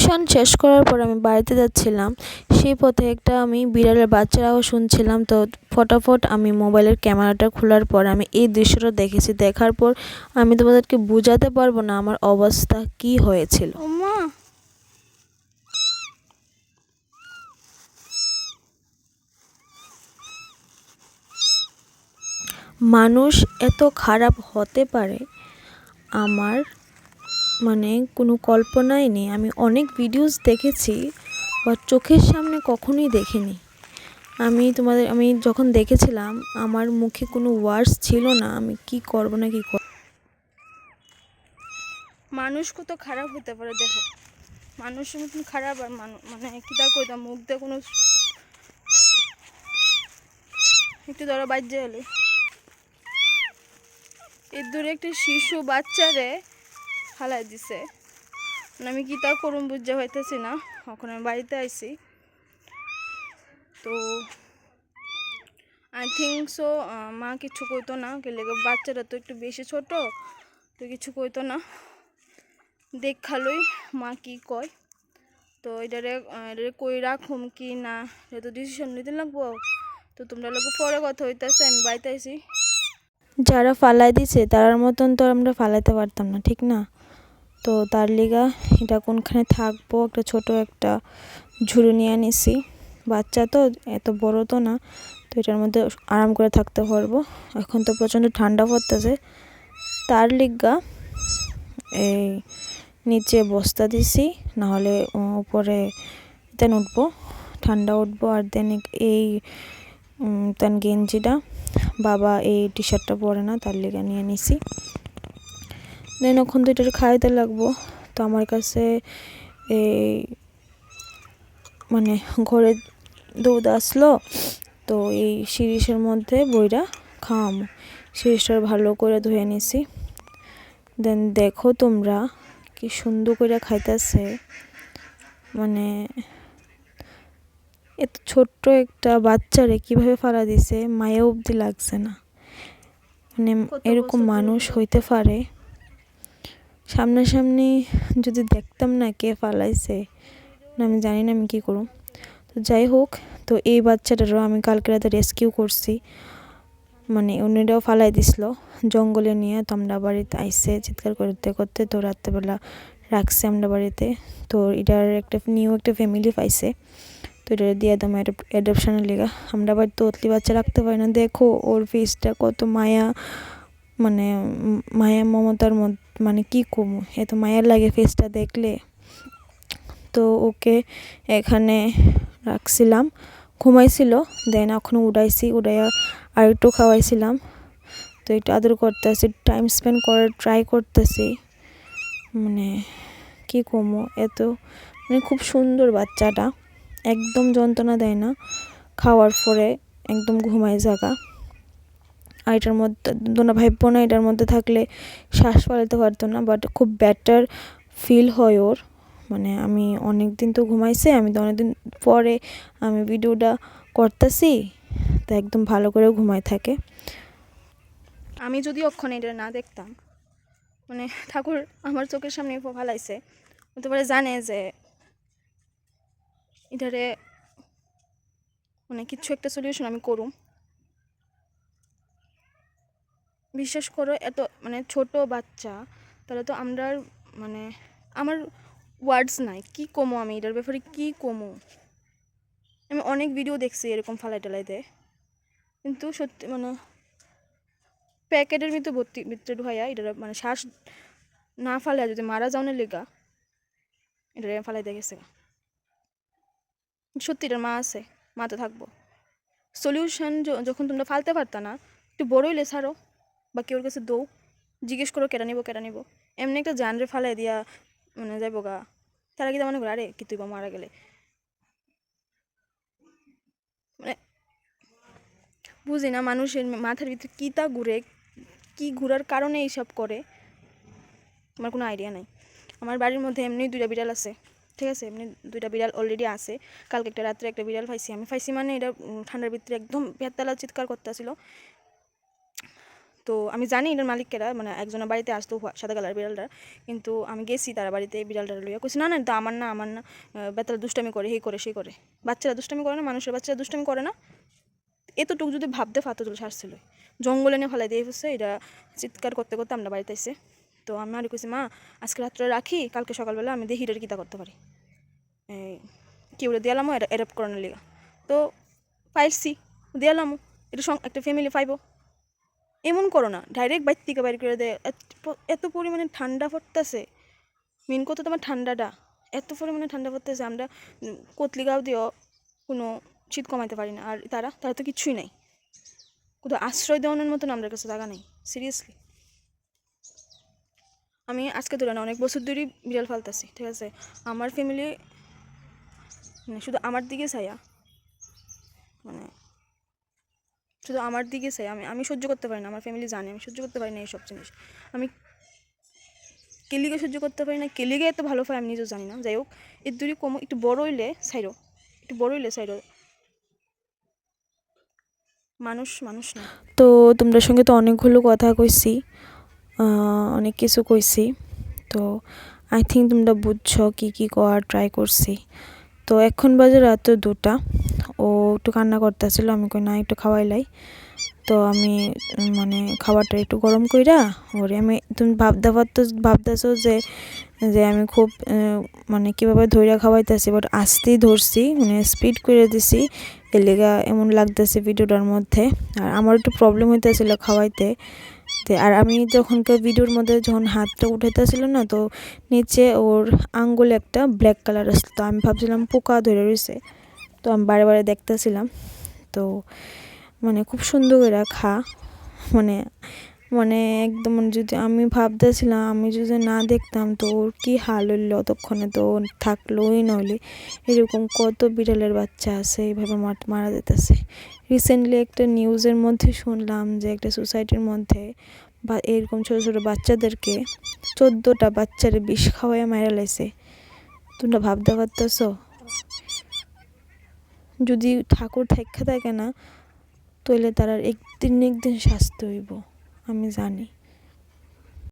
Tuition শেষ করার পর আমি বাড়িতে যাচ্ছিলাম। সেই পথে একটা আমি বিড়ালের বাচ্চারাও শুনছিলাম। তো ফটাফট আমি মোবাইলের ক্যামেরাটা খোলার পর আমি এই দৃশ্যটা দেখেছি। দেখার পর আমি তোমাদেরকে বোঝাতে পারব না আমার অবস্থা কি হয়েছিল। মানুষ এত খারাপ হতে পারে আমার মানে কোনো কল্পনাই নেই। আমি অনেক ভিডিওস দেখেছি, বা চোখের সামনে কখনোই দেখিনি। আমি তোমাদের, আমি যখন দেখেছিলাম, আমার মুখে কোনো ওয়ার্ডস ছিল না, আমি কি করব না কি করব? মানুষ কত খারাপ হতে পারে, দেখো। মানুষের মতন খারাপ আর মানে কিতা কইতাম মুখ দিয়ে কোনো একটু ধরো বাজ্যে হলে এর দূরে একটা শিশু বাচ্চারে হালাই দিছে। মানে আমি কিতা করুম বুঝতে হইতেছি না। এখন আমি বাড়িতে আইছি। তো আই থিঙ্ক সো মা কিছু কইতো না। গেলে বাচ্চারা তো একটু বেশি ছোট, তো কিছু কইতো না। দেখালই মা কি কয়। তো এটারে এটারে কই রাখুম কি না, এটা তো ডিসিশন নিতে লাগবো। তো তোমরা লোক পরে কথা হইতেছে, আমি বাড়িতে আইছি। যারা ফালাই দিছে তার মতন তো আমরা ফালাইতে পারতাম না, ঠিক না? তো তার লিগা এটা কোনখানে থাকব? একটা ছোট একটা ঝুড়ি নিয়ে নিছি বাচ্চা তো, এত বড় তো না, তো এটার মধ্যে আরাম করে থাকতে পারব। এখন তো প্রচণ্ড ঠান্ডা পড়তেছে। তার লিগা, এই নিচে বস্তা দিছি, নাহলে উপরে দেন উঠবো, ঠান্ডা উঠবো, আর দেন এই তেন গেঞ্জিটা, বাবা এই টি শার্টটা পরে না, তার লিগা নিয়ে নিছি। দেন ওখান থেকে এটা খাইতে লাগবো। তো আমার কাছে এই মানে ঘরে দুধ আসলো তো এই শিরিষের মধ্যে বইটা খাওয়ামো। শিরিষটা ভালো করে ধুয়ে নিছি। দেন দেখো তোমরা কি সুন্দর করে খাইতেছে। মানে এত ছোট্ট একটা বাচ্চারে কীভাবে ফালা দিছে মায়া অবধি লাগছে না। মানে এরকম মানুষ হইতে পারে। সামনাসামনি যদি দেখতাম না কে ফালাইছে, না আমি জানি না আমি কী করব তো যাই হোক, তো এই বাচ্চাটারও আমি কালকে রাতে রেস্কিউ করছি। মানে উনিরাও ফালাই দিছিল জঙ্গলে নিয়ে, তো আমরা বাড়িতে আইসে চিৎকার করতে করতে তো রাত্রেবেলা রাখছি আমরা বাড়িতে। তো এটার একটা নিউ একটা ফ্যামিলি পাইছে। তো এটা দিয়ে দাম অ্যাডপশনের লেগা। আমরা আবার তোতলি বাচ্চা রাখতে পারি না। দেখো ওর ফেসটা কত মায়া মানে মায়া মমতার মধ্যে। মানে কি কমু? এত মায়ার লাগে ফেসটা দেখলে। তো ওকে এখানে রাখছিলাম। ঘুমাইছিল, দেন এখন উড়াইছি উড়াইয়া আর একটু খাওয়াইছিলাম। তো একটু আদর করতেছি টাইম স্পেন্ড করার ট্রাই করতেছি। মানে কি কমো? এত মানে খুব সুন্দর বাচ্চাটা। একদম যন্ত্রণা দেয় না। খাওয়ার পরে একদম ঘুমায় জাগা। আর এটার মধ্যে, দোনা ভাইব্য না এটার মধ্যে থাকলে শ্বাস ফেলাতে পারতো না বাট খুব বেটার ফিল হয় ওর। মানে আমি অনেক দিন তো ঘুমাইছে, আমি তো অনেক দিন পরে আমি ভিডিওটা করতেছি, তো একদম ভালো করে ঘুমায় থাকে। আমি যদি অক্ষণে এটা না দেখতাম মানে ঠাকুর আমার চোখের সামনে ফালাইছে হতে পারে জানে যে এটারে মানে কিছু একটা সলিউশন আমি করুম। বিশ্বাস করো, এত মানে ছোট বাচ্চা, তাহলে তো আমরা মানে আমার ওয়ার্ডস নাই। কি কমো আমি এটার ব্যাপারে? কি কমো? আমি অনেক ভিডিও দেখছি এরকম ফালাই টালাই দেয় কিন্তু সত্যি মানে প্যাকেটের ভিতরে ভর্তি, ভিতরে ঢুকাইয়া এটা মানে শ্বাস না ফালে যদি মারা যাওয়ার লেগা এটা ফালাই দিয়ে গেছে। সত্যি এটার মা আছে মা তো থাকব সলিউশন যখন তোমরা ফালতে পারতা না, একটু বড় হইলে ছাড়ো। বা কেউর কাছে দৌ জিজ্ঞেস করো কেটা নিবো কেটা নিবো। এমনি একটা জানরে ফালাই দিয়া মানে যাইবো গা। তারা কি মনে করে আরে, কি তুই বা মারা গেলে? মানে বুঝি না মানুষের মাথার ভিতরে কী তা ঘুরে, কী ঘুরার কারণে এইসব করে। আমার কোনো আইডিয়া নাই। আমার বাড়ির মধ্যে এমনি দুইটা বিড়াল আছে, ঠিক আছে? এমনি দুইটা বিড়াল অলরেডি আছে। কালকে একটা রাত্রে একটা বিড়াল পাইছি। আমি পাইছি মানে এটা ঠান্ডার ভিতরে একদম বেতালা চিৎকার করতেছিল। তো তো আমি জানি এটার মালিকেরা মানে একজনের বাড়িতে আসতো সাদা কালার বিড়ালটা, কিন্তু আমি গেছি তার বাড়িতে বিড়ালটা লইয়া। কইছি, না না, এটা আমার না আমার না। বেতারা দুষ্টামি করে এই করে, সেই করে। বাচ্চারা দুষ্টামি করে না, মানুষের বাচ্চারা দুষ্টামি করে না। এতটুকু যদি ভাবতে ফাতো চলে সারছিল। জঙ্গলে নিয়ে ফেলাই দিয়ে ফেলছে, এটা চিৎকার করতে করতে আমরা বাড়িতে এসে তো আমি আর কইছি, মা, আজকে রাত্রে রাখি, কালকে সকালবেলা আমি দেখি এটার কীটা করতে পারি। কি ওটা দিয়ালামো, এটা অ্যাডাপ্ট করানোর লিগা। তো পাইছি দিয়ালামো, এটা একটা ফ্যামিলি পাইবো এমন করো না ডাইরেক্ট বাইর থেকে বাইর করে দেয়। এত- পরিমাণে ঠান্ডা পড়তেছে। মেন কথা তোমার ঠান্ডাটা। এত পরিমাণে ঠান্ডা পড়তেছে আমরা উম, কতলি গাও দিয়েও কোনো শীত কমাইতে পারি না। আর তারা তারা তো কিছুই নাই। কোথাও আশ্রয় দেওয়ানোর মতন আমাদের কাছে জায়গা নেই সিরিয়াসলি আমি আজকে ধরে না অনেক বছর ধরেই বিড়াল ফালতেছি ঠিক আছে? আমার ফ্যামিলি মানে শুধু আমার দিকে ছায়া। মানে শুধু আমার দিকে চাই। আমি আমি সহ্য করতে পারি না, আমার ফ্যামিলি জানে, আমি সহ্য করতে পারি না এইসব জিনিস। আমি কেলিগে সহ্য করতে পারি না কেলিগে এত ভালো পাই আমি নিজেও জানি না। যাই হোক, এর দূরে কম, একটু বড় হইলে সাইরো একটু বড় হইলে সাইরো মানুষ মানুষ না। তো তোমরা সঙ্গে তো অনেকগুলো কথা কইছি অনেক কিছু কইছি। তো আই থিঙ্ক তোমরা বুঝছ কি কি করার ট্রাই করছি। তো এখন বাজে রাত দুটা। ও একটু কান্না করতেছিল, আমি কই, না, একটু খাওয়াইলাই তো আমি মানে খাবারটা একটু গরম কইরা ওরে, আমি, তুমি ভাবতে পারতো ভাবতেছো যে যে আমি খুব মানে কীভাবে ধৈর্য খাওয়াইতেছি বাট আস্তেই ধরছি মানে স্পিড করে দিছি। এর লেগা এমন লাগতেছে ভিডিওটার মধ্যে। আর আমার একটু প্রবলেম হইতেছিল খাওয়াইতে। তে, আর আমি যখনকার ভিডিওর মধ্যে যখন হাতটা উঠাইতেছিল না, তো নিচে ওর আঙ্গুলে একটা ব্ল্যাক কালার আসলো তো আমি ভাবছিলাম পোকা ধরে রয়েছে তো আমি বারে বারে দেখতেছিলাম। তো মানে খুব সুন্দর করে খা। মানে মানে একদম যদি আমি ভাবতেছিলাম, আমি যদি না দেখতাম, তো ওর কী হাল হইল অতক্ষণে? তো থাকলোই নইলে। এরকম কত বিড়ালের বাচ্চা আছে, এইভাবে মার- যেতেছে। রিসেন্টলি একটা নিউজের মধ্যে শুনলাম যে একটা সোসাইটির মধ্যে বা, এরকম ছোটো ছোটো বাচ্চাদেরকে চোদ্দোটা বাচ্চারে বিষ খাওয়াইয়া মারা লাইছে। তোমরা ভাবতে পারতেছ? যদি ঠাকুর থাইকা থাকে না তইলে তারা একদিন একদিন শাস্তি হইব আমি জানি।